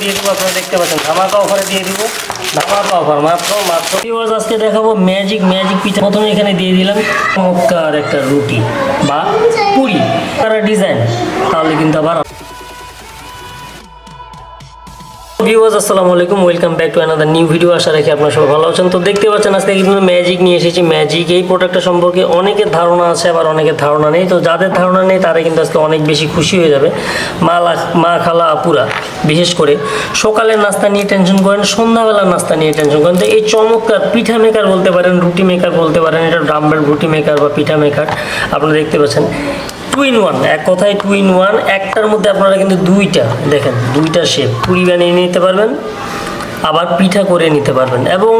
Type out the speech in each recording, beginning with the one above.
দিয়ে দিব, আপনারা দেখতে পাচ্ছেন, ধামাকা অফারে দিয়ে দিব। ধামাকা অফার মাত্র মাত্র। ভিউয়ার্স আজকে দেখাবো ম্যাজিক ম্যাজিক পিঠা প্রথমে এখানে দিয়ে দিলাম চমৎকার একটা রুটি বা পুরি। তারা ডিজাইন তাহলে কিন্তু আবার ভিউয়ার্স আসসালামু আলাইকুম welcome back to another new video আশা রাখি আপনারা সবাই ভালো আছেন। তো দেখতে পাচ্ছেন, আজকে কিন্তু ম্যাজিক নিয়ে এসেছি। ম্যাজিক এই প্রোডাক্টটা সম্পর্কে অনেকের ধারণা আছে, আবার অনেকের ধারণা নেই। তো যাদের ধারণা নেই তারা কিন্তু আজকে অনেক বেশি খুশি হয়ে যাবে। মা মা খালা আপুরা, বিশেষ করে সকালের নাস্তা নিয়ে টেনশন করেন, সন্ধ্যাবেলার নাস্তা নিয়ে টেনশন করেন। তো এই চমৎকার পিঠা মেকার বলতে পারেন, রুটি মেকার বলতে পারেন, এটা ডাম্বেল রুটি মেকার বা পিঠা মেকার আপনারা দেখতে পাচ্ছেন টু ইন ওয়ান এক কথায় টু ইন ওয়ান একটার মধ্যে আপনারা কিন্তু দুইটা, দেখেন, দুইটা শেপ পুরি বানিয়ে নিতে পারবেন, আবার পিঠা করে নিতে পারবেন, এবং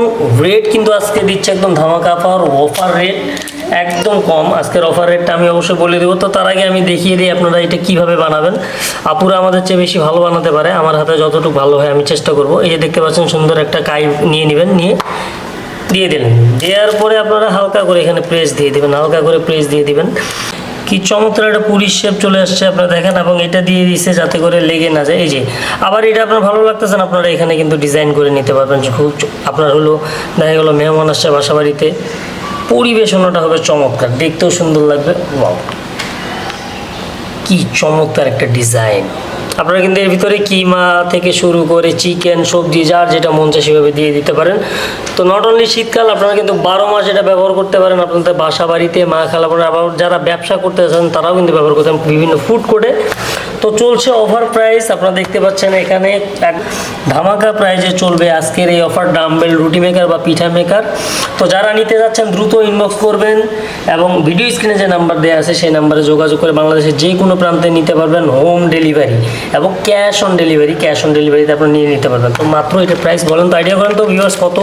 রেট কিন্তু আজকে দিচ্ছে একদম ধামাকা পাওয়ার অফার রেট একদম কম, আজকের অফার রেটটা আমি অবশ্যই বলে দেবো, তো তার আগে আমি দেখিয়ে দিই আপনারা এটা কীভাবে বানাবেন, আপুরা আমাদের চেয়ে বেশি ভালো বানাতে পারে, আমার হাতে যতটুকু ভালো হয় আমি চেষ্টা করব, এই যে দেখতে পাচ্ছেন সুন্দর একটা কাই নিয়ে নেবেন, নিয়ে দিয়ে দিলেন, দেওয়ার পরে আপনারা হালকা করে এখানে প্রেস দিয়ে দিবেন, হালকা করে প্রেস দিয়ে দিবেন কি চমৎকার একটা পুলিশ শেপ চলে আসছে, আপনারা দেখেন, এবং এটা দিয়ে দিচ্ছে যাতে করে লেগে না যায়। এই যে, আবার এটা আপনার ভালো লাগতেছে না, আপনারা এখানে কিন্তু ডিজাইন করে নিতে পারবেন। খুব আপনার হলো, দেখা গেলো মেহমান আসছে বাসাবাড়িতে। পরিবেশনাটা হবে চমৎকার, দেখতেও সুন্দর লাগবে। কি চমৎকার একটা ডিজাইন। আপনারা কিন্তু এর ভিতরে কিমা থেকে শুরু করে চিকেন, সবজি, যার যেটা মন চায় সেভাবে দিয়ে দিতে পারেন। তো নট অনলি শীতকাল, আপনারা কিন্তু বারো মাস এটা ব্যবহার করতে পারেন আপনাদের বাসা বাড়িতে মা খালা পরে আবার যারা ব্যবসা করতে চান তারাও কিন্তু ব্যবহার করতে বিভিন্ন ফুড কোর্টে তো চলছে অফার প্রাইস আপনারা দেখতে পাচ্ছেন এখানে ধামাকা প্রাইজে চলবে আজকের এই অফার ডাম্বেল রুটি মেকার বা পিঠা মেকার তো যারা নিতে যাচ্ছেন, দ্রুত ইনবক্স করবেন এবং ভিডিও স্ক্রিনে যে নাম্বার দেওয়া আছে, সেই নাম্বারে যোগাযোগ করে বাংলাদেশের যে কোনো প্রান্তে নিতে পারবেন হোম ডেলিভারি এবং cash on delivery cash on ডেলিভারিতে আপনারা নিয়ে নিতে পারবেন। তো মাত্র এটা প্রাইস বলেন তো আইডিয়া করেন তো ভিউয়ার্স কত?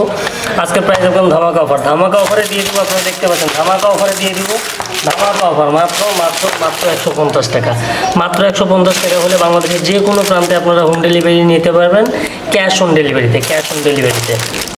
আজকের প্রাইস একদম ধামাকা অফার ধামাকা অফারে দিয়ে দিব, আপনারা দেখতে পাচ্ছেন, ধামাকা অফারে দিয়ে দিব। ধামাকা অফার মাত্র মাত্র মাত্র একশো পঞ্চাশ টাকা। মাত্র একশো পঞ্চাশ পঞ্চাশ টাকা হলে বাংলাদেশের যে কোনো প্রান্তে আপনারা হোম ডেলিভারি নিতে পারবেন, ক্যাশ অন ডেলিভারিতে, ক্যাশ অন ডেলিভারিতে।